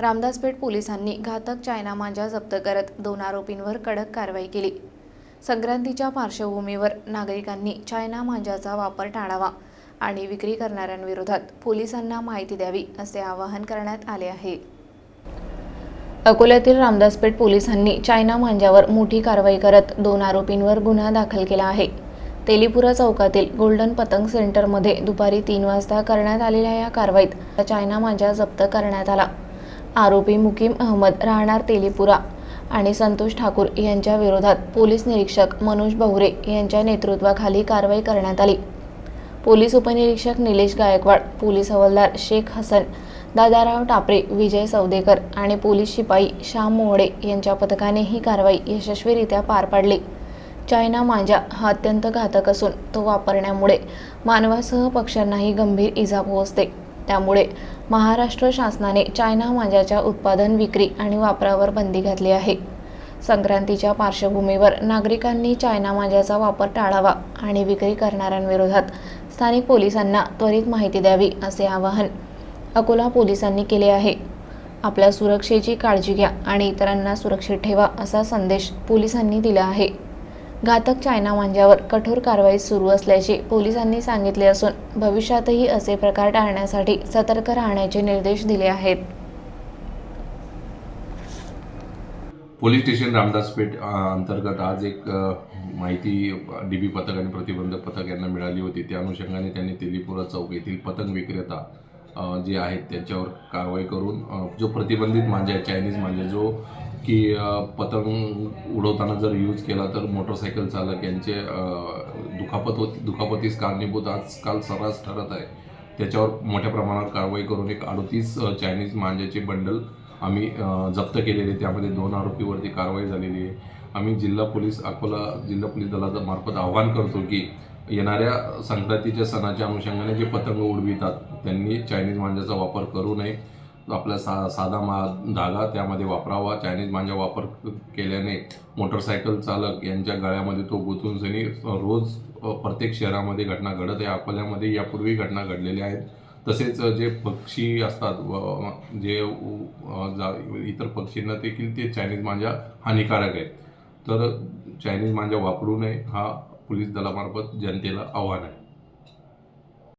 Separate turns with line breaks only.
रामदासपेठ पोलिसांनी घातक चायना मांजा जप्त करत दोन आरोपींवर कडक कारवाई केली. संक्रांतीच्या पार्श्वभूमीवर नागरिकांनी चायना मांजाचा वापर टाळावा आणि विक्री करणाऱ्यांविरोधात पोलिसांना माहिती द्यावी असे आवाहन करण्यात आले आहे. अकोल्यातील रामदासपेठ पोलिसांनी चायना मांजावर मोठी कारवाई करत दोन आरोपींवर गुन्हा दाखल केला आहे. तेलीपुरा चौकातील गोल्डन पतंग सेंटरमध्ये दुपारी तीन वाजता करण्यात आलेल्या या कारवाईत चायना मांजा जप्त करण्यात आला. आरोपी मुकीम अहमद राहणार तेलीपुरा आणि संतोष ठाकूर यांच्या विरोधात पोलीस निरीक्षक मनोज बहुरे यांच्या नेतृत्वाखाली कारवाई करण्यात आली. पोलीस उपनिरीक्षक निलेश गायकवाड पोलीस हवालदार शेख हसन दादाराव टापरे विजय सौदेकर आणि पोलीस शिपाई श्याम मोहडे यांच्या पथकाने ही कारवाई यशस्वीरित्या पार पाडली. चायना मांजा हा अत्यंत घातक असून तो वापरण्यामुळे मानवासह पक्ष्यांनाही गंभीर इजा पोहोचते. त्यामुळे महाराष्ट्र शासनाने चायना मांजाच्या उत्पादन विक्री आणि वापरावर बंदी घातली आहे. संक्रांतीच्या पार्श्वभूमीवर नागरिकांनी चायना मांजाचा वापर टाळावा आणि विक्री करणाऱ्यांविरोधात स्थानिक पोलिसांना त्वरित माहिती द्यावी असे आवाहन अकोला पोलिसांनी केले आहे. आपल्या सुरक्षेची काळजी घ्या आणि इतरांना सुरक्षित ठेवा असा संदेश पोलिसांनी दिला आहे. घातक चायना मांजावर कठोर कारवाई सुरू असल्याचे पोलिसांनी सांगितले असून भविष्यातही असे प्रकार टाळण्यासाठी सतर्क राहण्याचे निर्देश दिले आहेत.
पोलीस स्टेशन रामदासपेठ अंतर्गत आज एक माहिती डी बी पथक आणि प्रतिबंधक पथक यांना मिळाली होती. त्या अनुषंगाने त्यांनी तेलीपुरा चौक येथील पतंग विक्रेता जे आहेत त्यांच्यावर कारवाई करून जो प्रतिबंधित मांजा आहे चायनीज मांजा जो की पतंग उडवताना जर यूज केला तर मोटरसायकल चालक यांचे दुखापत होती दुखापतीस कारणीभूत आजकाल सर्रास ठरत आहे. त्याच्यावर मोठ्या प्रमाणावर कारवाई करून एक अडतीस चायनीज मांजाचे बंडल आम्ही जप्त केलेले त्यामध्ये दोन आरोपीवरती कारवाई झालेली आहे. आम्ही जिल्हा पोलीस अकोला जिल्हा पोलीस दलाचा मार्फत आवाहन करतो की येणाऱ्या संक्रांतीच्या सणाच्या अनुषंगाने जे पतंग उडवितात त्यांनी चायनीज मांजाचा वापर करू नये. आपला सा साधा मा धागा त्यामध्ये वापरावा. चायनीज मांजा वापर केल्याने मोटरसायकल चालक यांच्या गळ्यामध्ये तो गुंतून सनी रोज प्रत्येक शहरामध्ये घटना घडत आहे. अकोल्यामध्ये यापूर्वी घटना घडलेल्या आहेत. तसेच जे पक्षी असतात व जे जा इतर पक्षींना देखील ते चायनीज मांजा हानिकारक आहे तर चायनीज मांजा वापरू नये हा पोलीस दलामार्फत जनतेला आव्हान आहे.